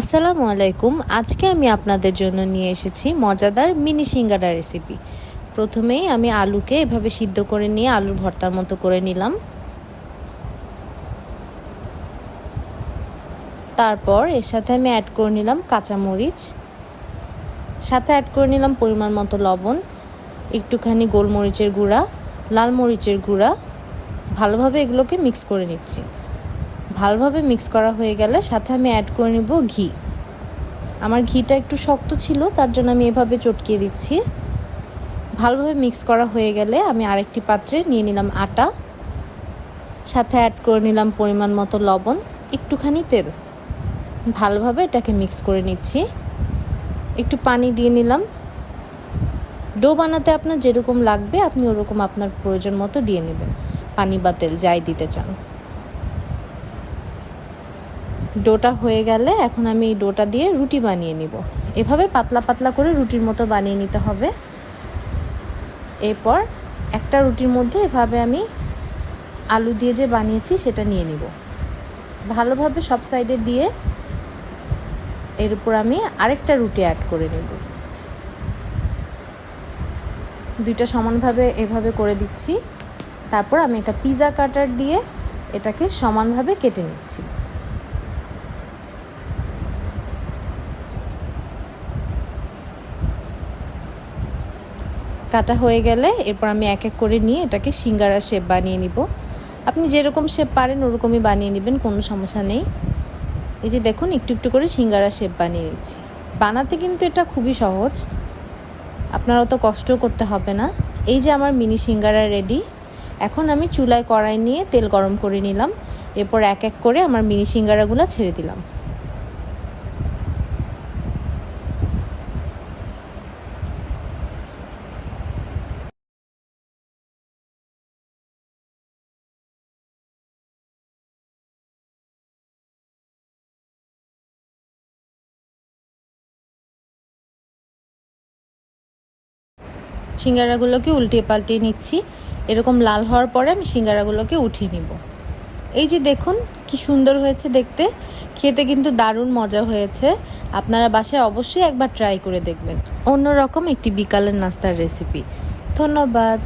আসসালামু আলাইকুম। আজকে আমি আপনাদের জন্য নিয়ে এসেছি মজাদার মিনি সিঙ্গারা রেসিপি। প্রথমেই আমি আলুকে এভাবে সিদ্ধ করে নিয়ে আলুর ভর্তার মতো করে নিলাম। তারপর এর সাথে আমি অ্যাড করে নিলাম কাঁচামরিচ। সাথে অ্যাড করে নিলাম পরিমাণ মতো লবণ, একটুখানি গোলমরিচের গুঁড়া, লাল মরিচের গুঁড়া। ভালোভাবে এগুলোকে মিক্স করে নিচ্ছি। ভালোভাবে মিক্স করা হয়ে গেলে সাথে আমি অ্যাড করে নেব ঘি। আমার ঘিটা একটু শক্ত ছিল, তার জন্য আমি এভাবে চটকিয়ে দিচ্ছি। ভালোভাবে মিক্স করা হয়ে গেলে আমি আরেকটি পাত্রে নিয়ে নিলাম আটা, সাথে অ্যাড করে নিলাম পরিমাণ মতো লবণ, একটুখানি তেল। ভালোভাবে এটাকে মিক্স করে নিচ্ছি। একটু পানি দিয়ে নিলাম। ডো বানাতে আপনার যেরকম লাগবে, আপনি ওরকম আপনার প্রয়োজন মতো দিয়ে নেবেন। পানি বা তেল যাই দিতে চান। ডোটা হয়ে গেলে এখন আমি এই ডোটা দিয়ে রুটি বানিয়ে নিব। এভাবে পাতলা পাতলা করে রুটির মতো বানিয়ে নিতে হবে। এরপর একটা রুটির মধ্যে এভাবে আমি আলু দিয়ে যে বানিয়েছি সেটা নিয়ে নিব। ভালোভাবে সব সাইডে দিয়ে এর উপর আমি আরেকটা রুটি অ্যাড করে নেব। দুইটা সমানভাবে এভাবে করে দিচ্ছি। তারপর আমি একটা পিৎজা কাটার দিয়ে এটাকে সমানভাবে কেটে নিচ্ছি। কাটা হয়ে গেলে এরপর আমি এক এক করে নিয়ে এটাকে সিঙ্গারা শেপ বানিয়ে নিব। আপনি যেরকম শেপ পারেন ওরকমই বানিয়ে নেবেন, কোনো সমস্যা নেই। এই যে দেখুন, একটু একটু করে সিঙ্গারা শেপ বানিয়ে নিচ্ছি। বানাতে কিন্তু এটা খুবই সহজ। আপনার অত কষ্ট করতে হবে না। এই যে আমার মিনি সিঙ্গারা রেডি এখন আমি চুলায় কড়াই নিয়ে তেল গরম করে নিলাম। এরপর এক এক করে আমার মিনি সিঙ্গারাগুলো ছেড়ে দিলাম। সিঙ্গারাগুলোকে উল্টিয়ে পাল্টিয়ে নিচ্ছি। এরকম লাল হওয়ার পরে আমি সিঙ্গারাগুলোকে উঠিয়ে নিব। এই যে দেখুন, কি সুন্দর হয়েছে দেখতে। খেতে কিন্তু দারুণ মজা হয়েছে। আপনারা বাসায় অবশ্যই একবার ট্রাই করে দেখবেন। অন্যরকম একটি বিকালের নাস্তার রেসিপি। ধন্যবাদ।